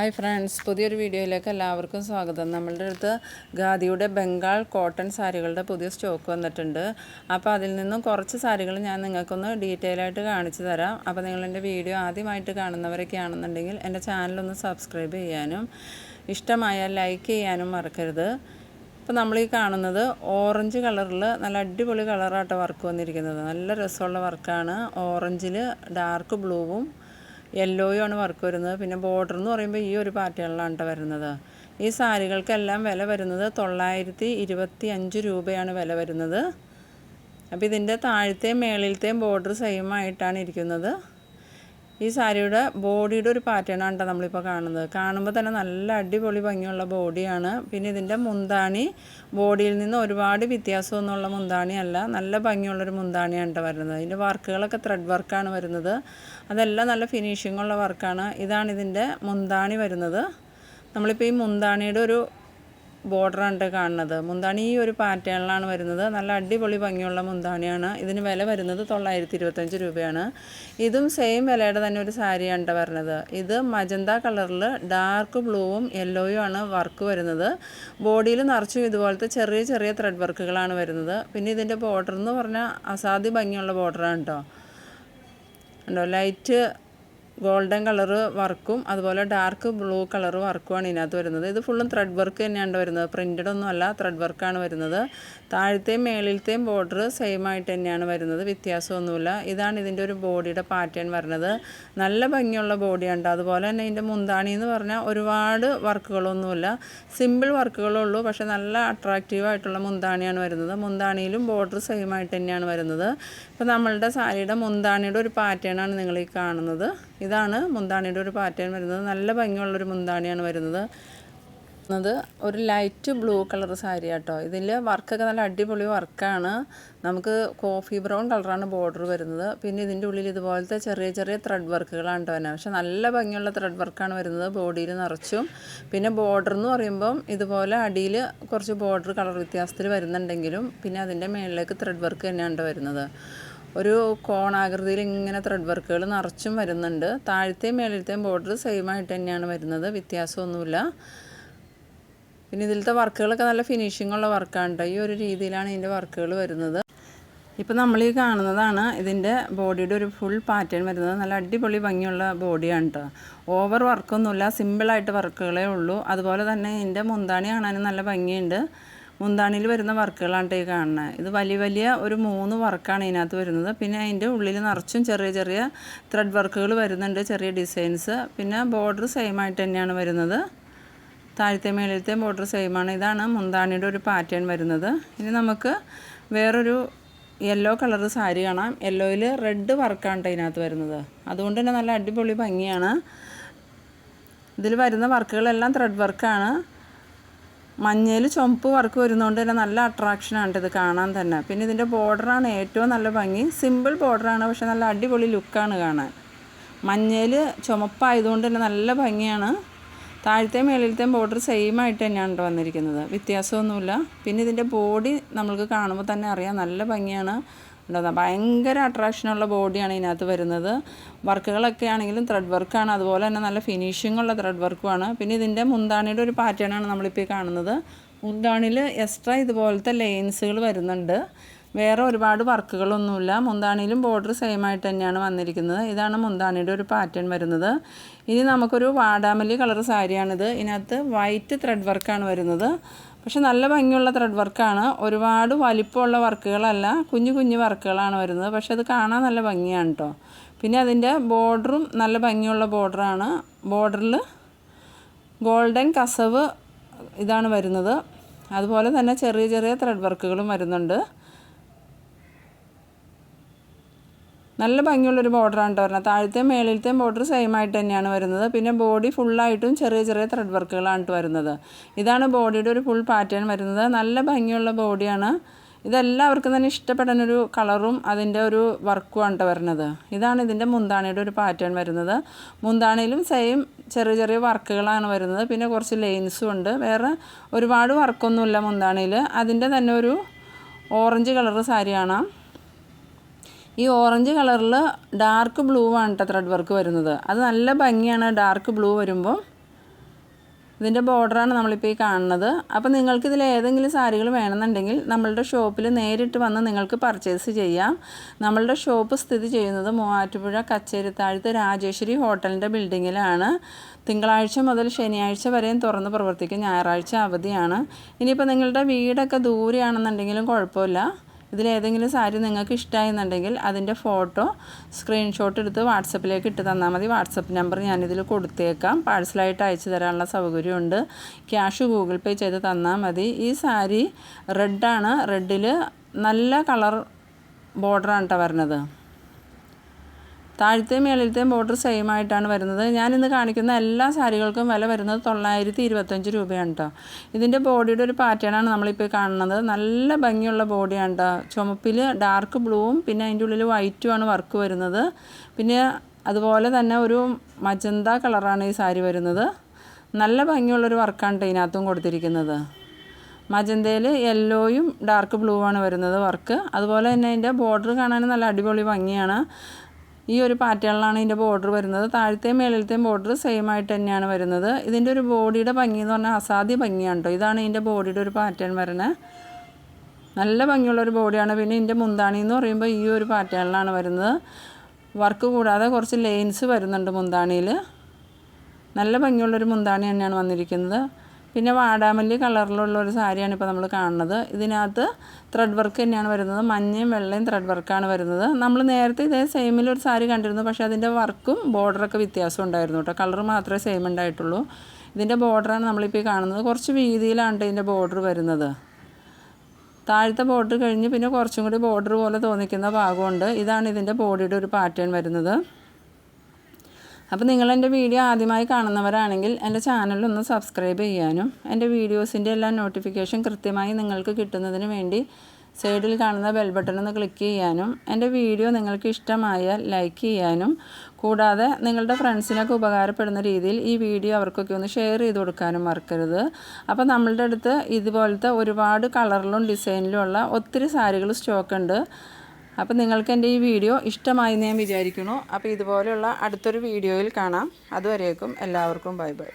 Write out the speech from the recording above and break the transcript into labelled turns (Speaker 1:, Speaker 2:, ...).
Speaker 1: Hi friends പുതിയൊരു വീഡിയോയിലേക്ക് എല്ലാവർക്കും സ്വാഗതം. നമ്മളുടെ അടുത്ത് ഖാദിയുടെ ബംഗാൾ കോട്ടൺ സാരികളുടെ പുതിയ സ്റ്റോക്ക് വന്നിട്ടുണ്ട്. അപ്പോൾ അതിൽ നിന്നും കുറച്ച് സാരികൾ ഞാൻ നിങ്ങൾക്കൊന്ന് ഡീറ്റെയിൽ ആയിട്ട് കാണിച്ചു തരാം. അപ്പോൾ നിങ്ങളെന്റെ വീഡിയോ ആദ്യമായിട്ട് കാണുന്നവരൊക്കെ ആണെന്നുണ്ടെങ്കിൽ എന്റെ ചാനലൊന്ന് സബ്സ്ക്രൈബ് ചെയ്യാനും ഇഷ്ടമായാൽ ലൈക്ക് ചെയ്യാനും മറക്കരുത്. ഇപ്പോൾ നമ്മൾ ഈ കാണുന്നത് ഓറഞ്ച് കളറിൽ നല്ല അടിപൊളി കളറായിട്ട് വർക്ക് വന്നിരിക്കുന്നത്. നല്ല രസമുള്ള വർക്കാണ് ഓറഞ്ചിൽ ഡാർക്ക് ബ്ലൂവും യെല്ലോയും ആണ് വർക്ക് വരുന്നത്. പിന്നെ ബോർഡർ എന്ന് പറയുമ്പോൾ ഈ ഒരു പാറ്റേണിലാണ് കേട്ടോ വരുന്നത്. ഈ സാരികൾക്കെല്ലാം വില വരുന്നത് തൊള്ളായിരത്തി ഇരുപത്തി അഞ്ച് രൂപയാണ് വില വരുന്നത്. അപ്പോൾ ഇതിന്റെ താഴത്തെയും മേളിലത്തെയും ബോർഡർ സെയിം ആയിട്ടാണ് ഇരിക്കുന്നത്. ഈ സാരിയുടെ ബോഡിയുടെ ഒരു പാറ്റേൺ ആണ് കേട്ടോ നമ്മളിപ്പോൾ കാണുന്നത്. കാണുമ്പോൾ തന്നെ നല്ല അടിപൊളി ഭംഗിയുള്ള ബോഡിയാണ് പിന്നെ ഇതിന്റെ മുന്താണി ബോഡിയിൽ നിന്ന് ഒരുപാട് വ്യത്യാസമൊന്നുമുള്ള മുന്താണിയല്ല നല്ല ഭംഗിയുള്ളൊരു മുന്താണിയാണ് കേട്ടോ വരുന്നത്. ഇതിന്റെ വർക്കുകളൊക്കെ ത്രെഡ് വർക്കാണ് വരുന്നത്. അതെല്ലാം നല്ല ഫിനിഷിങ്ങുള്ള വർക്കാണ് ഇതാണ് ഇതിന്റെ മുന്താണി വരുന്നത്. നമ്മളിപ്പോൾ ഈ മുന്താണിയുടെ ഒരു ബോർഡറാണ് കാണുന്നത്. മുന്താണി ഈ ഒരു പാറ്റേണിലാണ് വരുന്നത്. നല്ല അടിപൊളി ഭംഗിയുള്ള മുന്താണിയാണ്. ഇതിന് വില വരുന്നത് തൊള്ളായിരത്തി ഇരുപത്തഞ്ച് രൂപയാണ്. ഇതും സെയിം വിലയുടെ തന്നെ ഒരു സാരിയാണ് വരുന്നത്. ഇത് മജന്ത കളറിൽ ഡാർക്ക് ബ്ലൂവും യെല്ലോയും ആണ് വർക്ക് വരുന്നത്. ബോഡിയിൽ നിറച്ചും ഇതുപോലത്തെ ചെറിയ ചെറിയ ത്രെഡ് വർക്കുകളാണ് വരുന്നത്. പിന്നെ ഇതിന്റെ ബോർഡർ എന്ന് പറഞ്ഞാൽ അസാധ്യ ഭംഗിയുള്ള ബോർഡറാണ് കേട്ടോ ഉണ്ടോ ലൈറ്റ് ഗോൾഡൻ കളർ വർക്കും അതുപോലെ ഡാർക്ക് ബ്ലൂ കളർ വർക്കുമാണ് ഇതിനകത്ത് വരുന്നത്. ഇത് ഫുള്ളും ത്രെഡ് വർക്ക് തന്നെയാണ് വരുന്നത്. പ്രിന്റഡ് ഒന്നുമല്ല ത്രെഡ് വർക്കാണ് വരുന്നത്. താഴത്തെയും മേളിലത്തെയും ബോർഡർ സെയിം ആയിട്ട് തന്നെയാണ് വരുന്നത്. വ്യത്യാസമൊന്നുമില്ല. ഇതാണ് ഇതിന്റെ ഒരു ബോഡിയുടെ പാറ്റേൺ വരുന്നത്. നല്ല ഭംഗിയുള്ള ബോഡിയുണ്ട് അതുപോലെ തന്നെ ഇതിന്റെ മുന്താണി എന്ന് പറഞ്ഞാൽ ഒരുപാട് വർക്കുകളൊന്നുമില്ല. സിമ്പിൾ വർക്കുകളേ ഉള്ളൂ പക്ഷേ നല്ല അട്രാക്റ്റീവ് ആയിട്ടുള്ള മുന്താണിയാണ് വരുന്നത്. മുന്താണിയിലും ബോർഡർ സെയിം ആയിട്ട് തന്നെയാണ് വരുന്നത്. ഇപ്പോൾ നമ്മളുടെ സാരിയുടെ മുന്താണിയുടെ ഒരു പാറ്റേണാണ് നിങ്ങൾ ഈ കാണുന്നത്. ഇതാണ് മുന്താണിയുടെ ഒരു പാറ്റേൺ വരുന്നത്. നല്ല ഭംഗിയുള്ളൊരു മുന്താണിയാണ് വരുന്നത്. അത് ഒരു ലൈറ്റ് ബ്ലൂ കളർ സാരി കേട്ടോ ഇതിൽ വർക്കൊക്കെ നല്ല അടിപൊളി വർക്കാണ് നമുക്ക് കോഫി ബ്രൗൺ കളറാണ് ബോർഡർ വരുന്നത്. പിന്നെ ഇതിന്റെ ഉള്ളിൽ ഇതുപോലത്തെ ചെറിയ ചെറിയ ത്രെഡ് വർക്കുകളാണ് കേട്ടോ വരുന്നത്. പക്ഷേ നല്ല ഭംഗിയുള്ള ത്രെഡ് വർക്കാണ് വരുന്നത് ബോഡിയിൽ നിറച്ചും. പിന്നെ ബോർഡർ എന്ന് പറയുമ്പം ഇതുപോലെ അടിയിൽ കുറച്ച് ബോർഡർ കളർ വ്യത്യാസത്തിൽ വരുന്നുണ്ടെങ്കിലും പിന്നെ അതിന്റെ മേളിലേക്ക് ത്രെഡ് വർക്ക് തന്നെയാണ് വരുന്നത്. ഒരു കോണാകൃതിയിൽ ഇങ്ങനെ ത്രെഡ് വർക്കുകൾ നിറച്ചും വരുന്നുണ്ട്. താഴത്തെയും മേളിലത്തെയും ബോർഡർ സെയിം ആയിട്ട് തന്നെയാണ് വരുന്നത്. വ്യത്യാസമൊന്നുമില്ല. പിന്നെ ഇതിലത്തെ വർക്കുകളൊക്കെ നല്ല ഫിനിഷിംഗ് ഉള്ള വർക്കാണ് കേട്ടോ ഈ ഒരു രീതിയിലാണ് ഇതിന്റെ വർക്കുകൾ വരുന്നത്. ഇപ്പോൾ നമ്മൾ ഈ കാണുന്നതാണ് ഇതിന്റെ ബോഡിയുടെ ഒരു ഫുൾ പാറ്റേൺ വരുന്നത്. നല്ല അടിപൊളി ഭംഗിയുള്ള ബോഡിയാണ് കേട്ടോ ഓവർ വർക്കൊന്നുമില്ല സിമ്പിളായിട്ട് വർക്കുകളേ ഉള്ളൂ. അതുപോലെ തന്നെ ഇതിന്റെ മുന്താണി കാണാനും നല്ല ഭംഗിയുണ്ട്. മുന്താണിയിൽ വരുന്ന വർക്കുകളാണ് ഈ കാണുന്നത് ഇത് വലിയ വലിയ ഒരു മൂന്ന് വർക്കാണ് ഇതിനകത്ത് വരുന്നത്. പിന്നെ അതിന്റെ ഉള്ളിൽ നിറച്ചും ചെറിയ ചെറിയ ത്രെഡ് വർക്കുകൾ വരുന്നുണ്ട് ചെറിയ ഡിസൈൻസ് പിന്നെ ബോർഡർ സെയിം ആയിട്ട് തന്നെയാണ് വരുന്നത്. താഴത്തെ മേളിലത്തെ ബോർഡർ സെയിമാണ് ഇതാണ് മുന്താണിയുടെ ഒരു പാറ്റേൺ വരുന്നത്. ഇനി നമുക്ക് വേറൊരു യെല്ലോ കളർ സാരി കാണാം. യെല്ലോയിൽ റെഡ് വർക്കാണ് ഇതിനകത്ത് വരുന്നത്. അതുകൊണ്ട് തന്നെ നല്ല അടിപൊളി ഭംഗിയാണ്. ഇതിൽ വരുന്ന വർക്കുകളെല്ലാം ത്രെഡ് വർക്കാണ് മഞ്ഞയിൽ ചുമപ്പ് വർക്ക് വരുന്നതുകൊണ്ട് തന്നെ നല്ല അട്രാക്ഷനാണ് ഇത് കാണാൻ തന്നെ. പിന്നെ ഇതിന്റെ ബോർഡറാണ് ഏറ്റവും നല്ല ഭംഗി. സിമ്പിൾ ബോർഡറാണ് പക്ഷെ നല്ല അടിപൊളി ലുക്കാണ് കാണാൻ. മഞ്ഞയിൽ ചുമപ്പായതുകൊണ്ട് തന്നെ നല്ല ഭംഗിയാണ്. താഴത്തെ മേളിലത്തെയും ബോർഡർ സെയിം ആയിട്ട് തന്നെയാണ് വന്നിരിക്കുന്നത്. വ്യത്യാസമൊന്നുമില്ല. പിന്നെ ഇതിന്റെ ബോഡി നമ്മൾക്ക് കാണുമ്പോൾ തന്നെ അറിയാം നല്ല ഭംഗിയാണ്. എന്താ ഭയങ്കര അട്രാക്ഷനുള്ള ബോഡിയാണ് ഇതിനകത്ത് വരുന്നത്. വർക്കുകളൊക്കെ ആണെങ്കിലും ത്രെഡ് വർക്കാണ് അതുപോലെ തന്നെ നല്ല ഫിനിഷിംഗ് ഉള്ള ത്രെഡ് വർക്കുമാണ് പിന്നെ ഇതിന്റെ മുന്താണിയുടെ ഒരു പാറ്റേണാണ് നമ്മളിപ്പോൾ കാണുന്നത്. മുന്താണിയിൽ എക്സ്ട്രാ ഇതുപോലത്തെ ലൈൻസുകൾ വരുന്നുണ്ട്. വേറെ ഒരുപാട് വർക്കുകളൊന്നുമില്ല. മുന്താണിയിലും ബോർഡർ സെയിം ആയിട്ട് തന്നെയാണ് വന്നിരിക്കുന്നത്. ഇതാണ് മുന്താണിയുടെ ഒരു പാറ്റേൺ വരുന്നത്. ഇനി നമുക്കൊരു വാടാമല്ലി കളർ സാരിയാണിത്. ഇതിനകത്ത് വൈറ്റ് ത്രെഡ് വർക്കാണ് വരുന്നത്. പക്ഷെ നല്ല ഭംഗിയുള്ള ത്രെഡ് വർക്കാണ് ഒരുപാട് വലിപ്പമുള്ള വർക്കുകളല്ല കുഞ്ഞു കുഞ്ഞു വർക്കുകളാണ് വരുന്നത്. പക്ഷെ അത് കാണാൻ നല്ല ഭംഗിയാണ് കേട്ടോ പിന്നെ അതിന്റെ ബോർഡറും നല്ല ഭംഗിയുള്ള ബോർഡറാണ് ബോർഡറിൽ ഗോൾഡൻ കസവ് ഇതാണ് വരുന്നത്. അതുപോലെ തന്നെ ചെറിയ ചെറിയ ത്രെഡ് വർക്കുകളും വരുന്നുണ്ട്. നല്ല ഭംഗിയുള്ളൊരു ബോർഡറാണ് കേട്ടോ പറഞ്ഞത് താഴത്തെ മേളിലത്തെ ബോർഡർ സെയിം ആയിട്ട് തന്നെയാണ് വരുന്നത്. പിന്നെ ബോഡി ഫുള്ളായിട്ടും ചെറിയ ചെറിയ ത്രെഡ് വർക്കുകളാണ് വരുന്നത്. ഇതാണ് ബോഡിയുടെ ഒരു ഫുൾ പാറ്റേൺ വരുന്നത്. നല്ല ഭംഗിയുള്ള ബോഡിയാണ് ഇതെല്ലാവർക്കും തന്നെ ഇഷ്ടപ്പെടുന്നൊരു കളറും അതിന്റെ ഒരു വർക്കുമാണ് വരുന്നത്. ഇതാണ് ഇതിന്റെ മുന്താണിയുടെ ഒരു പാറ്റേൺ വരുന്നത്. മുന്താണിയിലും സെയിം ചെറിയ ചെറിയ വർക്കുകളാണ് വരുന്നത്. പിന്നെ കുറച്ച് ലൈൻസും ഉണ്ട്. വേറെ ഒരുപാട് വർക്കൊന്നുമില്ല മുന്താണിയിൽ. അതിന്റെ തന്നെ ഒരു ഓറഞ്ച് കളർ സാരി കാണാം ഈ ഓറഞ്ച് കളറിൽ ഡാർക്ക് ബ്ലൂ ആണ് കേട്ടോ ത്രെഡ് വർക്ക് വരുന്നത്. അത് നല്ല ഭംഗിയാണ് ഡാർക്ക് ബ്ലൂ വരുമ്പോൾ ഇതിന്റെ ബോർഡറാണ് നമ്മളിപ്പോൾ ഈ കാണുന്നത്. അപ്പോൾ നിങ്ങൾക്ക് ഇതിൽ ഏതെങ്കിലും സാരികൾ വേണമെന്നുണ്ടെങ്കിൽ നമ്മളുടെ ഷോപ്പിൽ നേരിട്ട് വന്ന് നിങ്ങൾക്ക് പർച്ചേസ് ചെയ്യാം. നമ്മളുടെ ഷോപ്പ് സ്ഥിതി ചെയ്യുന്നത് മൂവാറ്റുപുഴ കച്ചേരിത്താഴത്ത് രാജേശ്വരി ഹോട്ടലിന്റെ ബിൽഡിങ്ങിലാണ്. തിങ്കളാഴ്ച മുതൽ ശനിയാഴ്ച വരെയും തുറന്ന് പ്രവർത്തിക്കും. ഞായറാഴ്ച അവധിയാണ്. ഇനിയിപ്പോൾ നിങ്ങളുടെ വീടൊക്കെ ദൂരെയാണെന്നുണ്ടെങ്കിലും കുഴപ്പമില്ല. ഇതിലേതെങ്കിലും സാരി നിങ്ങൾക്ക് ഇഷ്ടമായിരുന്നുണ്ടെങ്കിൽ അതിന്റെ ഫോട്ടോ സ്ക്രീൻഷോട്ട് എടുത്ത് വാട്സപ്പിലേക്ക് ഇട്ട് തന്നാൽ മതി. വാട്സപ്പ് നമ്പർ ഞാനിതിൽ കൊടുത്തേക്കാം. പാഴ്സലായിട്ട് അയച്ചു തരാനുള്ള സൗകര്യമുണ്ട്. ക്യാഷ് ഗൂഗിൾ പേ ചെയ്ത് തന്നാൽ മതി. ഈ സാരി റെഡാണ്. റെഡിൽ നല്ല കളർ ബോർഡറാണ് കേട്ടോ വരുന്നത് താഴത്തെയും മേളിലത്തെയും ബോർഡർ സെയിം ആയിട്ടാണ് വരുന്നത്. ഞാനിന്ന് കാണിക്കുന്ന എല്ലാ സാരികൾക്കും വില വരുന്നത് തൊള്ളായിരത്തി ഇരുപത്തഞ്ച് രൂപയാണ് കേട്ടോ ഇതിന്റെ ബോഡിയുടെ ഒരു പാറ്റേണാണ് നമ്മളിപ്പോൾ കാണുന്നത്. നല്ല ഭംഗിയുള്ള ബോഡിയാണ് കേട്ടോ ചുമപ്പിൽ ഡാർക്ക് ബ്ലൂവും പിന്നെ അതിന്റെ ഉള്ളിൽ വൈറ്റുമാണ് വർക്ക് വരുന്നത്. പിന്നെ അതുപോലെ തന്നെ ഒരു മജന്ത കളറാണ് ഈ സാരി വരുന്നത്. നല്ല ഭംഗിയുള്ളൊരു വർക്കാണ് കേട്ടോ ഇതിനകത്തും കൊടുത്തിരിക്കുന്നത്. മജന്തയിൽ യെല്ലോയും ഡാർക്ക് ബ്ലൂ ആണ് വരുന്നത് വർക്ക് അതുപോലെ തന്നെ അതിന്റെ ബോർഡർ കാണാൻ നല്ല അടിപൊളി ഭംഗിയാണ്. ഈ ഒരു പാറ്റേണിലാണ് ഇതിന്റെ ബോർഡർ വരുന്നത്. താഴത്തെയും മേളിലത്തെയും ബോർഡർ സെയിം ആയിട്ട് തന്നെയാണ് വരുന്നത്. ഇതിന്റെ ഒരു ബോഡിയുടെ ഭംഗി എന്ന് പറഞ്ഞാൽ അസാധ്യ ഭംഗിയാണ് കേട്ടോ. ഇതാണ് ഇതിന്റെ ബോഡിയുടെ ഒരു പാറ്റേൺ വരുന്നത് നല്ല ഭംഗിയുള്ള ഒരു ബോഡിയാണ് പിന്നെ ഇതിന്റെ മുന്താണി എന്ന് പറയുമ്പോൾ ഈ ഒരു പാറ്റേണിലാണ് വരുന്നത്. വർക്ക് കൂടാതെ കുറച്ച് ലെയിൻസ് വരുന്നുണ്ട് മുന്താണിയിൽ. നല്ല ഭംഗിയുള്ളൊരു മുന്താണി തന്നെയാണ് വന്നിരിക്കുന്നത്. പിന്നെ വാടാമല്ലി കളറിലുള്ള ഒരു സാരിയാണ് ഇപ്പോൾ നമ്മൾ കാണുന്നത്. ഇതിനകത്ത് ത്രെഡ് വർക്ക് തന്നെയാണ് വരുന്നത്. മഞ്ഞയും വെള്ളയും ത്രെഡ് വർക്കാണ് വരുന്നത്. നമ്മൾ നേരത്തെ ഇതേ സെയിമിൽ ഒരു സാരി കണ്ടിരുന്നു. പക്ഷേ അതിന്റെ വർക്കും ബോർഡറൊക്കെ വ്യത്യാസം ഉണ്ടായിരുന്നു കേട്ടോ കളർ മാത്രമേ സെയിം ഉണ്ടായിട്ടുള്ളൂ. ഇതിന്റെ ബോർഡറാണ് നമ്മളിപ്പോൾ കാണുന്നത്. കുറച്ച് വീതിയിലാണ് ഇതിന്റെ ബോർഡർ വരുന്നത്. താഴത്തെ ബോർഡർ കഴിഞ്ഞ് പിന്നെ കുറച്ചും കൂടി ബോർഡർ പോലെ തോന്നിക്കുന്ന ഭാഗമുണ്ട്. ഇതാണ് ഇതിന്റെ ബോഡിയുടെ ഒരു പാറ്റേൺ വരുന്നത്. അപ്പോൾ നിങ്ങൾ എന്റെ വീഡിയോ ആദ്യമായി കാണുന്നവരാണെങ്കിൽ എന്റെ ചാനലൊന്ന് സബ്സ്ക്രൈബ് ചെയ്യാനും എന്റെ വീഡിയോസിന്റെ എല്ലാ നോട്ടിഫിക്കേഷൻ കൃത്യമായി നിങ്ങൾക്ക് കിട്ടുന്നതിന് വേണ്ടി സൈഡിൽ കാണുന്ന ബെൽ ബട്ടൺ ഒന്ന് ക്ലിക്ക് ചെയ്യാനും എന്റെ വീഡിയോ നിങ്ങൾക്ക് ഇഷ്ടമായാൽ ലൈക്ക് ചെയ്യാനും കൂടാതെ നിങ്ങളുടെ ഫ്രണ്ട്സിനൊക്കെ ഉപകാരപ്പെടുന്ന രീതിയിൽ ഈ വീഡിയോ അവർക്കൊക്കെ ഒന്ന് ഷെയർ ചെയ്ത് കൊടുക്കാനും മറക്കരുത്. അപ്പോൾ നമ്മളുടെ അടുത്ത് ഇതുപോലത്തെ ഒരുപാട് കളറിലും ഡിസൈനിലും ഉള്ള ഒത്തിരി സാരികൾ സ്റ്റോക്ക് ഉണ്ട്. അപ്പോൾ നിങ്ങൾക്ക് എന്റെ ഈ വീഡിയോ ഇഷ്ടമായി ഞാൻ വിചാരിക്കുന്നു. അപ്പോൾ ഇതുപോലെയുള്ള അടുത്തൊരു വീഡിയോയിൽ കാണാം. അതുവരേക്കും എല്ലാവർക്കും ബൈ ബൈ.